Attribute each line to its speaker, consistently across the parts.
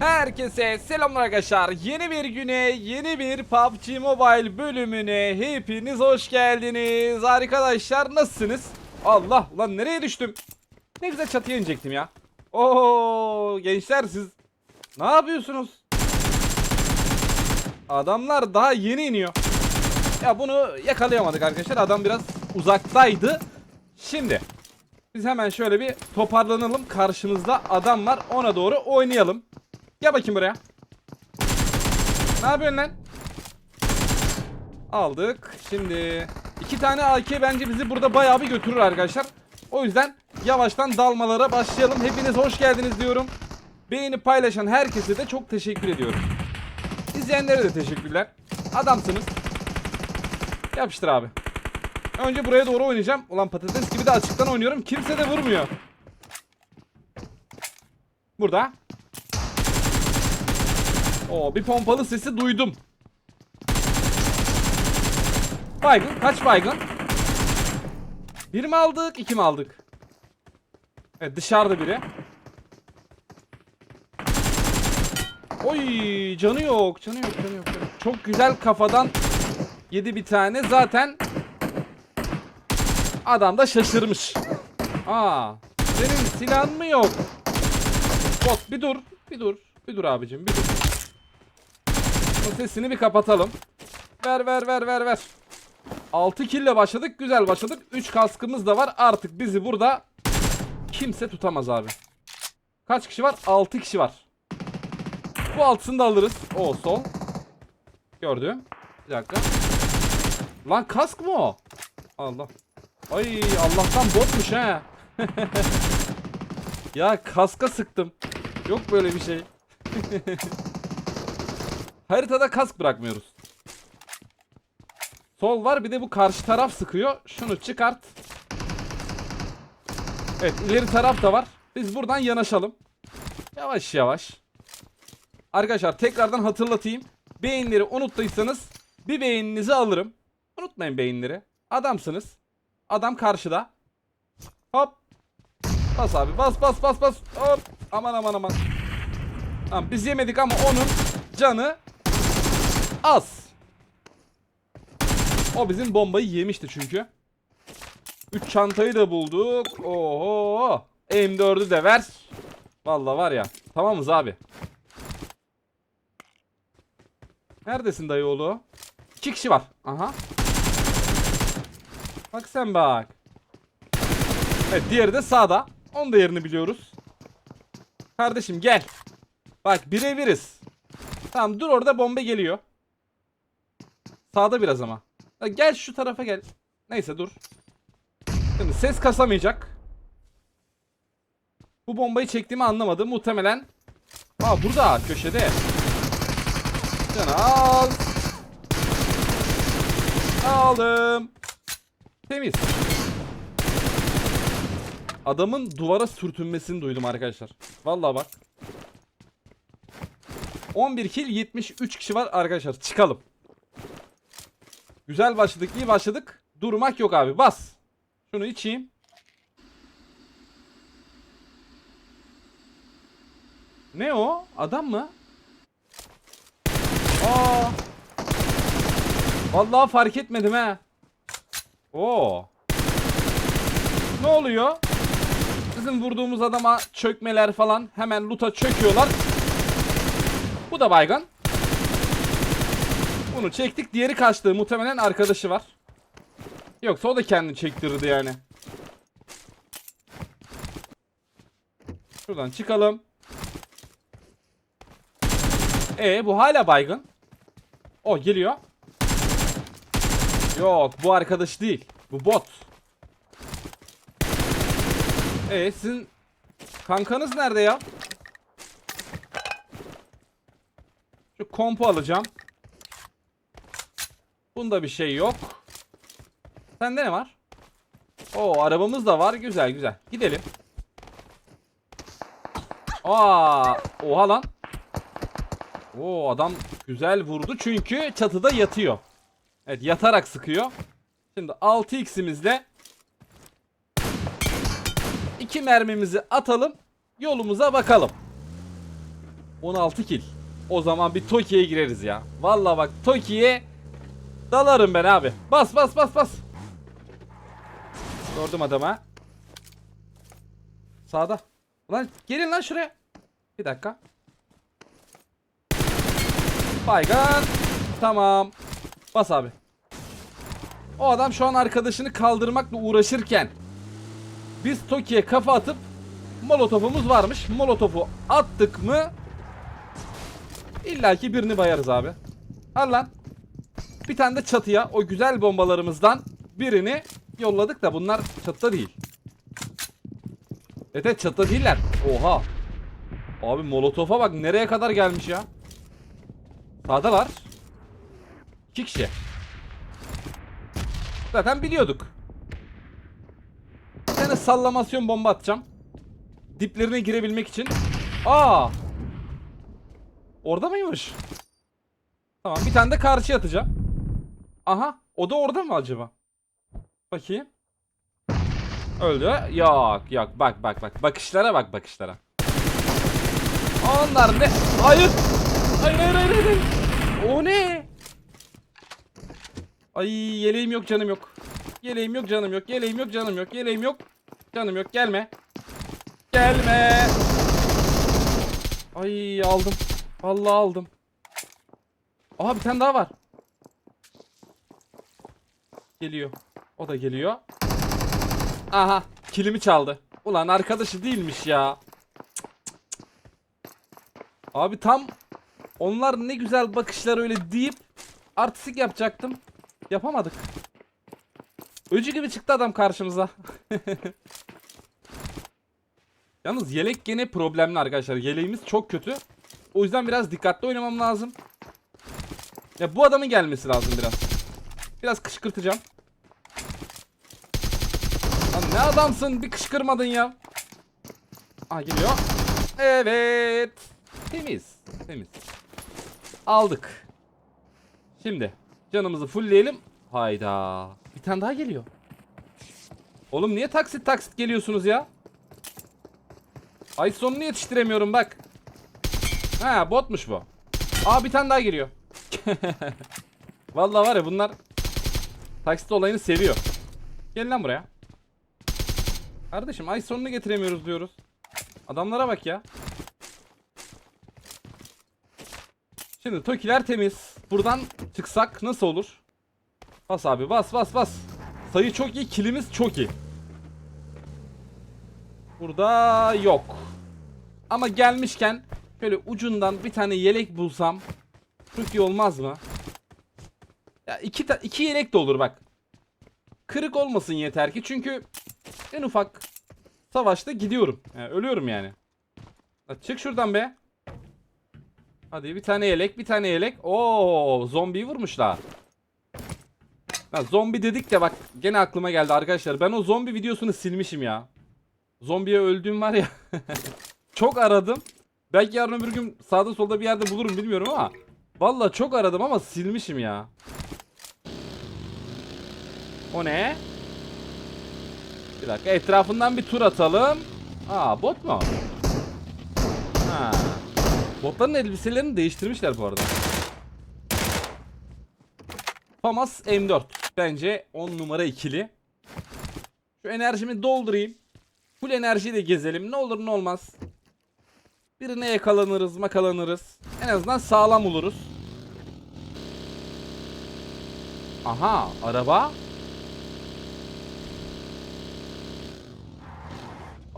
Speaker 1: Herkese selamlar arkadaşlar. Yeni bir güne, yeni bir PUBG Mobile bölümüne hepiniz hoş geldiniz. Arkadaşlar nasılsınız? Allah lan nereye düştüm? Ne güzel çatıya inecektim ya. Oo gençler siz ne yapıyorsunuz? Adamlar daha yeni iniyor. Ya bunu yakalayamadık arkadaşlar. Adam biraz uzaktaydı. Şimdi biz hemen şöyle bir toparlanalım. Karşımızda adam var. Ona doğru oynayalım. Gel bakayım buraya. Ne yapıyorsun lan? Aldık. Şimdi iki tane AK bence bizi burada bayağı bir götürür arkadaşlar. O yüzden yavaştan dalmalara başlayalım. Hepiniz hoş geldiniz diyorum. Beğeni paylaşan herkese de çok teşekkür ediyorum. İzleyenlere de teşekkürler. Adamsınız. Yapıştır abi. Önce buraya doğru oynayacağım. Ulan patates gibi de açıktan oynuyorum. Kimse de vurmuyor. Burada. Oo bir pompalı sesi duydum. Baygın. Kaç baygın? Bir mi aldık? iki mi aldık? Evet dışarıda biri. Oy canı yok. Canı yok. Canı yok. Çok güzel kafadan yedi bir tane. Zaten adam da şaşırmış. Aa, senin silahın mı yok? Bot bir dur. Bir dur. Bir dur abicim. Bir dur. O sesini bir kapatalım. Ver ver ver ver ver. 6 kille başladık. Güzel başladık. 3 kaskımız da var. Artık bizi burada kimse tutamaz abi. Kaç kişi var? 6 kişi var. Bu altısını da alırız. O sol. Gördüm. Bir dakika. Lan kask mı o? Allah. Ay Allah'tan botmuş ha. ya kaska sıktım. Yok böyle bir şey. Haritada kask bırakmıyoruz. Sol var bir de bu karşı taraf sıkıyor. Şunu çıkart. Evet ileri taraf da var. Biz buradan yanaşalım. Yavaş yavaş. Arkadaşlar tekrardan hatırlatayım. Beyinleri unuttuysanız bir beyninizi alırım. Unutmayın beyinleri. Adamsınız. Adam karşıda. Hop. Bas abi bas bas bas bas. Hop. Aman aman aman. Tamam biz yemedik ama onun canı az. O bizim bombayı yemişti çünkü. 3 çantayı da bulduk. Oho. M4'ü de ver. Vallahi var ya. Tamamız abi. Neredesin dayıoğlu? İki kişi var. Aha. Bak sen bak. Evet diğeri de sağda. Onun da yerini biliyoruz. Kardeşim gel. Bak birebiriz. Tamam dur orada bomba geliyor. Sağda biraz ama. Gel şu tarafa gel. Neyse dur. Şimdi ses kasamayacak. Bu bombayı çektiğimi anlamadı. Muhtemelen. Aa burada köşede. Canı al. Aldım. Temiz. Adamın duvara sürtünmesini duydum arkadaşlar. Vallahi bak. 11 kill 73 kişi var arkadaşlar. Çıkalım. Güzel başladık, iyi başladık. Durmak yok abi. Bas. Şunu içeyim. Ne o? Adam mı? Aa. Vallahi fark etmedim ha. Oo. Ne oluyor? Bizim vurduğumuz adama çökmeler falan hemen loot'a çöküyorlar. Bu da baygın. Bunu çektik. Diğeri kaçtı. Muhtemelen arkadaşı var. Yoksa o da kendini çektirdi yani. Şuradan çıkalım. E bu hala baygın. O geliyor. Yok bu arkadaş değil. Bu bot. E sizin kankanız nerede ya? Şu kompu alacağım. Bunda bir şey yok. Sende ne var? Oo arabamız da var. Güzel güzel. Gidelim. Aa, oha lan. Oo adam güzel vurdu çünkü çatıda yatıyor. Evet yatarak sıkıyor. Şimdi 6x'imizle iki mermimizi atalım. Yolumuza bakalım. 16 kill. O zaman bir Toki'ye gireriz ya. Vallahi bak Toki'ye dalarım ben abi. Bas bas bas bas. Gördüm adama. Sağda. Ulan gelin lan şuraya. Bir dakika. Baygan. Tamam. Bas abi. O adam şu an arkadaşını kaldırmakla uğraşırken biz Toki'ye kafa atıp molotofumuz varmış. Molotofu attık mı İlla ki birini bayarız abi. Al lan. Bir tane de çatıya o güzel bombalarımızdan birini yolladık da bunlar çatıda değil. Evet evet çatıda değiller. Oha. Abi molotofa bak nereye kadar gelmiş ya. Sağdalar. İki kişi. Zaten biliyorduk. Bir tane sallamasyon bomba atacağım. Diplerine girebilmek için. Aa! Orada mıymış? Tamam bir tane de karşıya atacağım. Aha o da orada mı acaba? Bakayım. Öldü. Yok yok bak bak bak. Bakışlara bak bakışlara. Onlar ne? Hayır. Hayır hayır hayır. hayır. O ne? Ay yeleğim yok canım yok. Yeleğim yok canım yok. Yeleğim yok canım yok. Yeleğim yok. Canım yok gelme. Gelme. Ay aldım. Vallahi aldım. Aha bir tane daha var. Geliyor. O da geliyor. Aha kilimi çaldı. Ulan arkadaşı değilmiş ya. Abi tam onlar ne güzel bakışlar öyle deyip artistik yapacaktım. Yapamadık. Öcü gibi çıktı adam karşımıza. Yalnız yelek gene problemli arkadaşlar. Yeleğimiz çok kötü. O yüzden biraz dikkatli oynamam lazım. Ya bu adamın gelmesi lazım biraz. Biraz kışkırtacağım. Lan ne adamsın bir kışkırmadın ya. Aa geliyor. Evet. Temiz. Temiz. Aldık. Şimdi canımızı fullleyelim. Hayda. Bir tane daha geliyor. Oğlum niye taksit taksit geliyorsunuz ya? Ay sonunu yetiştiremiyorum bak. Ha botmuş bu. Aa bir tane daha giriyor. Vallahi var ya bunlar taksit olayını seviyor. Gel lan buraya. Kardeşim ay sonunu getiremiyoruz diyoruz. Adamlara bak ya. Şimdi Tokiler temiz. Buradan çıksak nasıl olur? Bas abi bas bas bas. Sayı çok iyi, kilimiz çok iyi. Burada yok. Ama gelmişken şöyle ucundan bir tane yelek bulsam çok iyi olmaz mı? Ya iki, iki yelek de olur bak. Kırık olmasın yeter ki çünkü en ufak savaşta gidiyorum. Yani ölüyorum yani. Ya çık şuradan be. Hadi bir tane yelek, bir tane yelek. Oo, zombiyi vurmuşlar. Ha, zombi dedik de bak gene aklıma geldi arkadaşlar. Ben o zombi videosunu silmişim ya. Zombiye öldüğüm var ya. çok aradım. Belki yarın öbür gün sağda solda bir yerde bulurum bilmiyorum ama. Vallahi çok aradım ama silmişim ya. O ne? Bir dakika etrafından bir tur atalım. Aa bot mu? Ha. Botların elbiselerini değiştirmişler bu arada. Famas M4. Bence 10 numara ikili. Şu enerjimi doldurayım. Full enerjiyle gezelim. Ne olur ne olmaz. Birine yakalanırız, makalanırız. En azından sağlam oluruz. Aha, araba.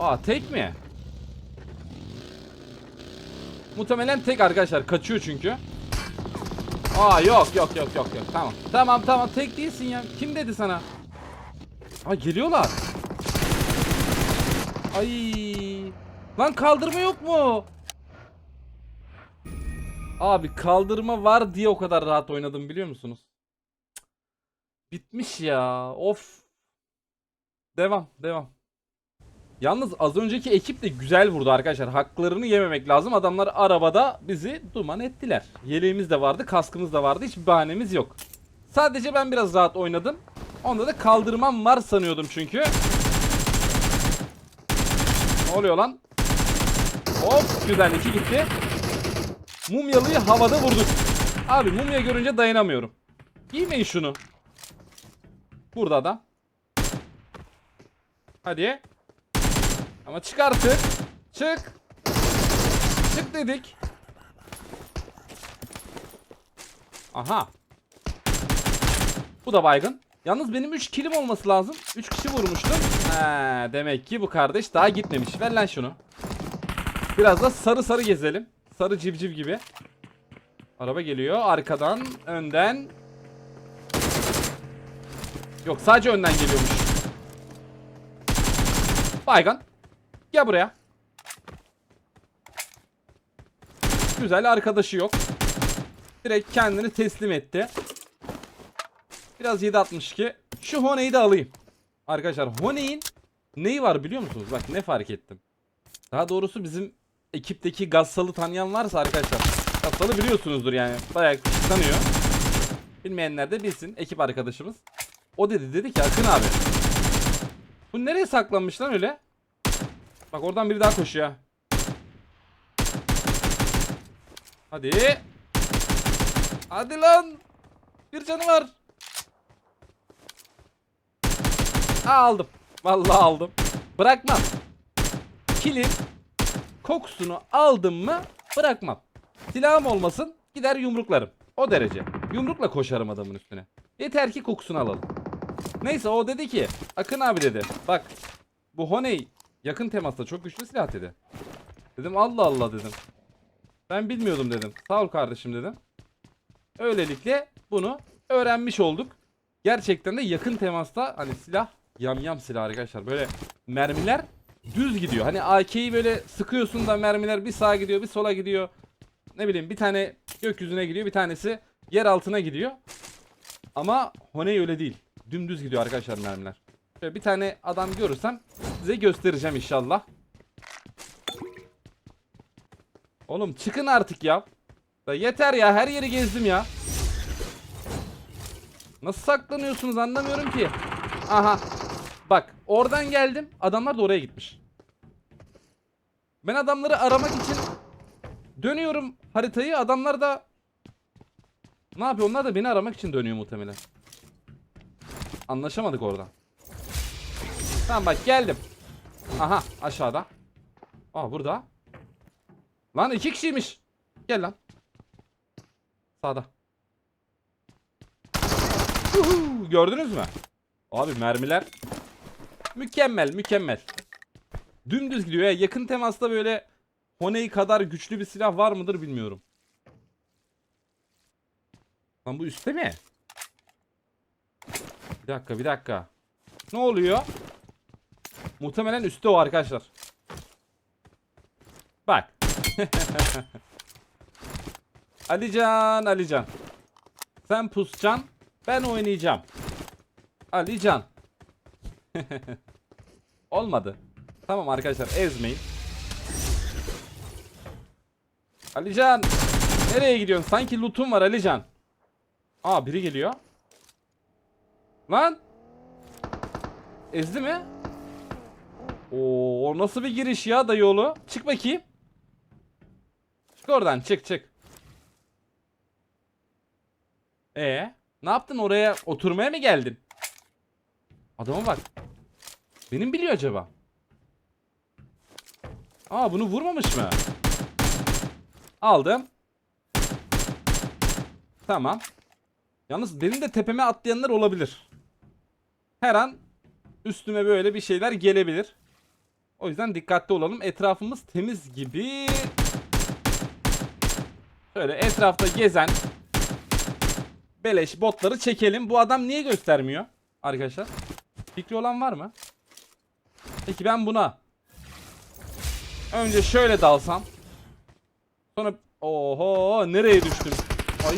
Speaker 1: Aa, tek mi? Muhtemelen tek arkadaşlar. Kaçıyor çünkü. Aa yok yok yok yok yok. Tamam. Tamam tamam tek değilsin ya. Kim dedi sana? Aa geliyorlar. Ay. Lan kaldırma yok mu? Abi kaldırma var diye o kadar rahat oynadım biliyor musunuz? Bitmiş ya. Of. Devam, devam. Yalnız az önceki ekip de güzel vurdu arkadaşlar. Haklarını yememek lazım. Adamlar arabada bizi duman ettiler. Yeleğimiz de vardı, kaskımız da vardı. Hiçbir bahanemiz yok. Sadece ben biraz rahat oynadım. Onda da kaldırmam var sanıyordum çünkü. Ne oluyor lan? Hop güzel iki gitti. Mumyalıyı havada vurduk. Abi mumya görünce dayanamıyorum. Giymeyin şunu. Burada adam. Hadi. Ama çık artık. Çık. Çık dedik. Aha. Bu da baygın. Yalnız benim 3 kilim olması lazım. 3 kişi vurmuştum. Ha, demek ki bu kardeş daha gitmemiş. Ver lan şunu. Biraz da sarı sarı gezelim. Sarı civciv gibi. Araba geliyor. Arkadan, önden. Yok sadece önden geliyormuş. Baygın. Gel buraya. Güzel arkadaşı yok. Direkt kendini teslim etti. Biraz 7.62. Şu Honey'i de alayım. Arkadaşlar Honey'in neyi var biliyor musunuz? Bak ne fark ettim. Daha doğrusu bizim ekipteki Gassal'ı tanıyan varsa arkadaşlar. Gassal'ı biliyorsunuzdur yani. Bayağı tanıyor. Bilmeyenler de bilsin. Ekip arkadaşımız. O dedi dedi ki Akın abi. Bu nereye saklanmış lan öyle? Bak oradan biri daha koşuyor. ha. Hadi. Hadi lan. Bir canı var. Aldım. Vallahi aldım. Bırakmam. Kilin kokusunu aldım mı bırakmam. Silahım olmasın gider yumruklarım. O derece. Yumrukla koşarım adamın üstüne. Yeter ki kokusunu alalım. Neyse o dedi ki Akın abi dedi. Bak bu Honey yakın temasta çok güçlü silah dedi. Dedim Allah Allah dedim. Ben bilmiyordum dedim. Sağ ol kardeşim dedim. Öylelikle bunu öğrenmiş olduk. Gerçekten de yakın temasta hani silah yamyam silah arkadaşlar. Böyle mermiler düz gidiyor. Hani AK'yi böyle sıkıyorsun da mermiler bir sağa gidiyor bir sola gidiyor. Ne bileyim bir tane gökyüzüne gidiyor bir tanesi yer altına gidiyor. Ama Honey öyle değil. Dümdüz gidiyor arkadaşlar mermiler. Şöyle bir tane adam görürsem size göstereceğim inşallah. Oğlum çıkın artık ya. Ya yeter ya her yeri gezdim ya. Nasıl saklanıyorsunuz anlamıyorum ki. Aha. Bak oradan geldim. Adamlar da oraya gitmiş. Ben adamları aramak için dönüyorum haritayı. Adamlar da ne yapıyor? Onlar da beni aramak için dönüyor muhtemelen. Anlaşamadık oradan. Tamam bak geldim. Aha aşağıda. Aa burada. Lan iki kişiymiş. Gel lan. Sağda. Uhu, gördünüz mü? Abi mermiler mükemmel mükemmel. Dümdüz gidiyor ya. Yakın temasta böyle Honey kadar güçlü bir silah var mıdır bilmiyorum. Lan bu üstte mi? Bir dakika bir dakika. Ne oluyor? Muhtemelen üstte o arkadaşlar. Bak. Alican Alican. Sen pusacaksın. Ben oynayacağım. Alican. Olmadı. Tamam arkadaşlar ezmeyin. Alican. Nereye gidiyorsun? Sanki loot'um var Alican. Aa biri geliyor. Lan. Ezdi mi? Oo, nasıl bir giriş ya da yolu? Çık bakayım. Çık oradan çık çık. E ne yaptın oraya oturmaya mı geldin? Adama bak. Benim biliyor acaba. Aa bunu vurmamış mı? Aldım. Tamam. Yalnız benim de tepeme atlayanlar olabilir. Her an üstüme böyle bir şeyler gelebilir. O yüzden dikkatli olalım. Etrafımız temiz gibi. Şöyle etrafta gezen beleş botları çekelim. Bu adam niye göstermiyor arkadaşlar? Fikri olan var mı? Peki ben buna önce şöyle dalsam. Sonra oho nereye düştüm? Ay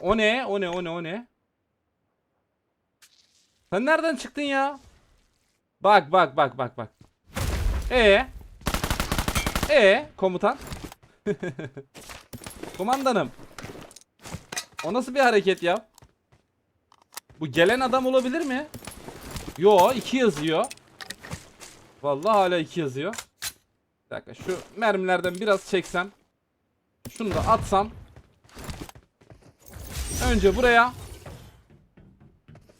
Speaker 1: o ne? O ne? O ne? O ne? Sen nereden çıktın ya? Bak bak bak bak bak. E E komutan. Komandanım. O nasıl bir hareket ya? Bu gelen adam olabilir mi? Yo 2 yazıyor. Vallahi hala 2 yazıyor. Bir dakika şu mermilerden biraz çeksem. Şunu da atsam. Önce buraya.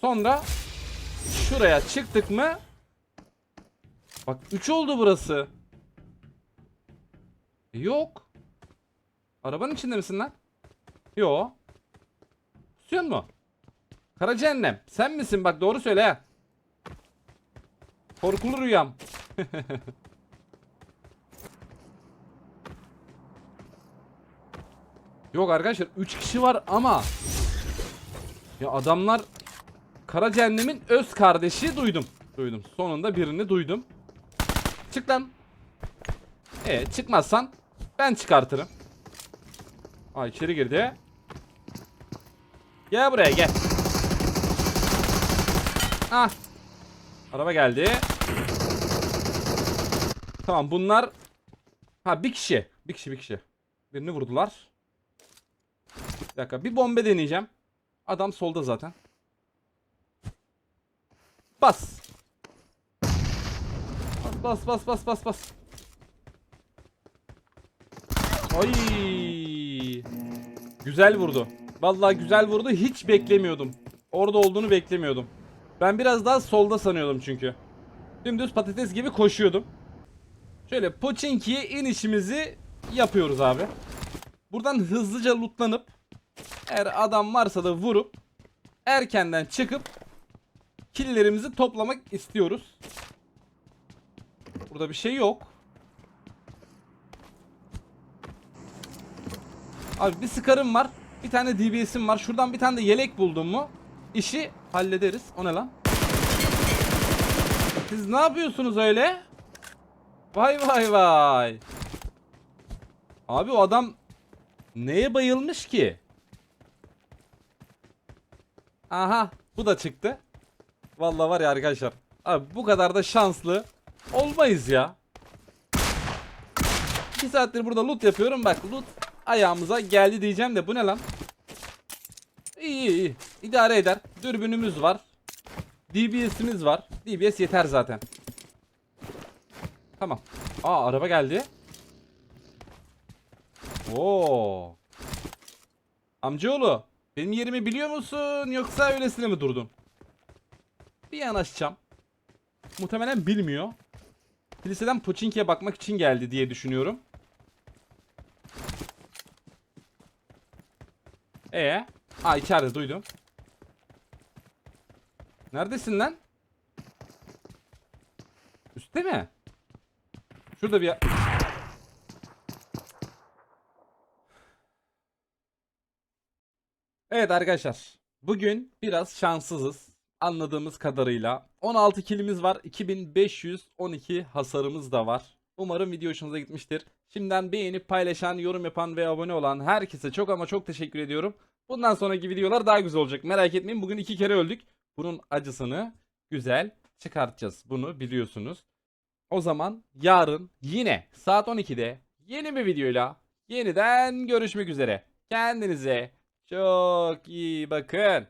Speaker 1: Sonra şuraya çıktık mı? Bak 3 oldu burası. Yok. Arabanın içinde misin lan? Yo. Kusuyor mu? Kara cehennem. Sen misin? Bak doğru söyle ha. Korkulu rüyam. Yok arkadaşlar 3 kişi var ama ya adamlar Kara Cehennem'in öz kardeşi duydum. Duydum. Sonunda birini duydum. Çık lan. E çıkmazsan ben çıkartırım. Ay içeri girdi. Gel buraya gel. Ah. Araba geldi. Tamam bunlar Ha bir kişi. Bir kişi bir kişi. Birini vurdular. Bir dakika bir bombe deneyeceğim. Adam solda zaten. Bas. Bas bas bas bas bas. Ay. Güzel vurdu. Vallahi güzel vurdu. Hiç beklemiyordum. Orada olduğunu beklemiyordum. Ben biraz daha solda sanıyordum çünkü. Dümdüz patates gibi koşuyordum. Şöyle Pochinki'ye inişimizi yapıyoruz abi. Buradan hızlıca lootlanıp eğer adam varsa da vurup erkenden çıkıp killlerimizi toplamak istiyoruz. Burada bir şey yok. Abi bir sıkarım var. Bir tane DBS'im var. Şuradan bir tane de yelek buldum mu işi hallederiz. O ne lan? Siz ne yapıyorsunuz öyle? Vay vay vay. Abi o adam neye bayılmış ki? Aha bu da çıktı. Vallahi var ya arkadaşlar. Abi bu kadar da şanslı olmayız ya. 2 saattir burada loot yapıyorum. Bak loot ayağımıza geldi diyeceğim de bu ne lan? İyi iyi iyi. İdare eder. Dürbünümüz var. DBS'imiz var. DBS yeter zaten. Tamam. Aa araba geldi. Oo. Amcaoğlu, benim yerimi biliyor musun yoksa öylesine mi durdun? Bir yanaşacağım. Muhtemelen bilmiyor. Kiliseden Pochinki'ye bakmak için geldi diye düşünüyorum. Ee? Aa içeride duydum. Neredesin lan? Üstte mi? Şurada bir... Evet arkadaşlar. Bugün biraz şanssızız. Anladığımız kadarıyla. 16 kilimiz var. 2512 hasarımız da var. Umarım video hoşunuza gitmiştir. Şimdiden beğenip paylaşan, yorum yapan ve abone olan herkese çok ama çok teşekkür ediyorum. Bundan sonraki videolar daha güzel olacak. Merak etmeyin. Bugün iki kere öldük. Bunun acısını güzel çıkartacağız. Bunu biliyorsunuz. O zaman yarın yine saat 12'de yeni bir videoyla yeniden görüşmek üzere. Kendinize çok iyi bakın.